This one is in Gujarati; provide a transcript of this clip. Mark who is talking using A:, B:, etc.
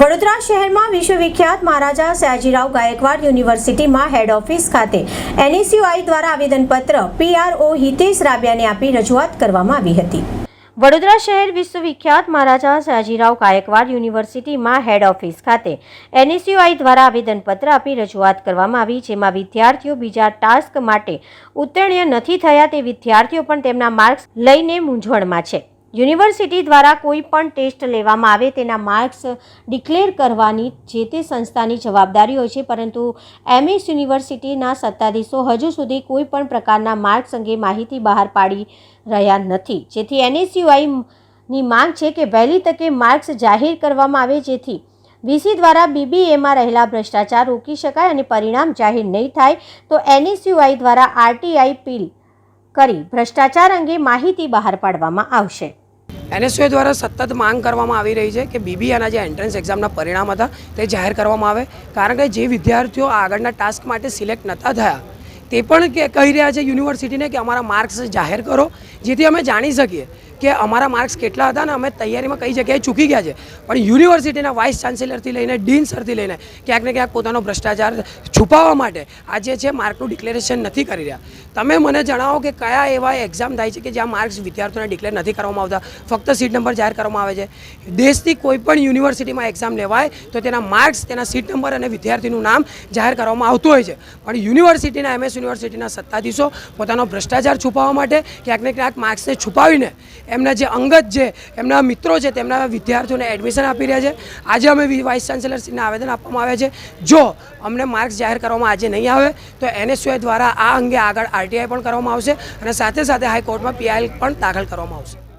A: વડોદરા શહેરમાં વિશ્વવિખ્યાત મહારાજા સયાજીરાવ ગાયકવાડ યુનિવર્સિટીમાં હેડ ઓફિસ ખાતે એનએસયુઆઈ દ્વારા આવેદનપત્ર પીઆરઓ હિતેશ રાબિયાને આપી રજૂઆત કરવામાં આવી હતી. વડોદરા શહેર વિશ્વવિખ્યાત મહારાજા સયાજીરાવ ગાયકવાડ યુનિવર્સિટીમાં હેડ ઓફિસ ખાતે એનએસયુઆઈ દ્વારા આવેદનપત્ર આપી રજૂઆત કરવામાં આવી, જેમાં વિદ્યાર્થીઓ બીજા ટાસ્ક માટે ઉત્તીર્ણ નથી થયા તે વિદ્યાર્થીઓ પણ તેમના માર્ક્સ લઈને મૂંઝવણમાં છે. યુનિવર્સિટી દ્વારા કોઈ પણ ટેસ્ટ લેવામાં આવે તેના માર્ક્સ ડિક્લેર કરવાની જે તે સંસ્થાની જવાબદારી હોય છે, પરંતુ એમએસ યુનિવર્સિટીના સત્તાધીશો હજુ સુધી કોઈ પણ પ્રકારના માર્ક્સ અંગે માહિતી બહાર પાડી રહ્યા નથી. જેથી એનએસયુઆઈની માંગ છે કે વહેલી તકે માર્ક્સ જાહેર કરવામાં આવે, જેથી વીસી દ્વારા બીબીએમાં રહેલા ભ્રષ્ટાચાર રોકી શકાય અને પરિણામ જાહેર નહીં થાય, તો એનએસયુઆઈ દ્વારા આરટીઆઈ પીલ કરી ભ્રષ્ટાચાર અંગે માહિતી બહાર પાડવામાં આવશે.
B: એનએસયુએ દ્વારા સતત માંગ કરવામાં આવી રહી છે કે બીબીએના જે એન્ટ્રન્સ એક્ઝામના પરિણામ હતા તે જાહેર કરવામાં આવે. કારણ કે જે વિદ્યાર્થીઓ આગળના ટાસ્ક માટે સિલેક્ટ નહોતા થયા, તે પણ કહી રહ્યા છે યુનિવર્સિટીને કે અમારા માર્ક્સ જાહેર કરો, જેથી અમે જાણી શકીએ. કે અમારા માર્ક્સ કેટલા હતા અને અમે તૈયારીમાં કઈ જગ્યાએ ચૂકી ગયા છે. પણ યુનિવર્સિટીના વાઇસ ચાન્સેલરથી લઈને, ડીન સરથી લઈને ક્યાંક ને ક્યાંક પોતાનો ભ્રષ્ટાચાર છુપાવવા માટે આજે છે માર્કનું ડિક્લેરેશન નથી કરી રહ્યા. તમે મને જણાવો કે કયા એવા એક્ઝામ થાય છે કે જ્યાં માર્ક્સ વિદ્યાર્થીઓને ડિક્લેર નથી કરવામાં આવતા? ફક્ત સીટ નંબર જાહેર કરવામાં આવે છે. દેશની કોઈ પણ યુનિવર્સિટીમાં એક્ઝામ લેવાય તો તેના માર્ક્સ, તેના સીટ નંબર અને વિદ્યાર્થીનું નામ જાહેર કરવામાં આવતું હોય છે. પણ યુનિવર્સિટીના, એમએસ યુનિવર્સિટીના સત્તાધીશો પોતાનો ભ્રષ્ટાચાર છુપાવવા માટે ક્યાંક ને ક્યાંક માર્ક્સને છુપાવીને એમના જે અંગત જે એમના મિત્રો છે, તેમના વિદ્યાર્થીઓને એડમિશન આપી રહ્યા છે. આજે અમે વાઇસ ચાન્સેલરશ્રીને આવેદન આપવામાં આવે છે. જો અમને માર્ક્સ જાહેર કરવામાં આજે નહીં આવે, તો એનએસયુઆઈ દ્વારા આ અંગે આગળ આરટીઆઈ પણ કરવામાં આવશે અને સાથે સાથે હાઈકોર્ટમાં પીઆઈએલ પણ દાખલ કરવામાં આવશે.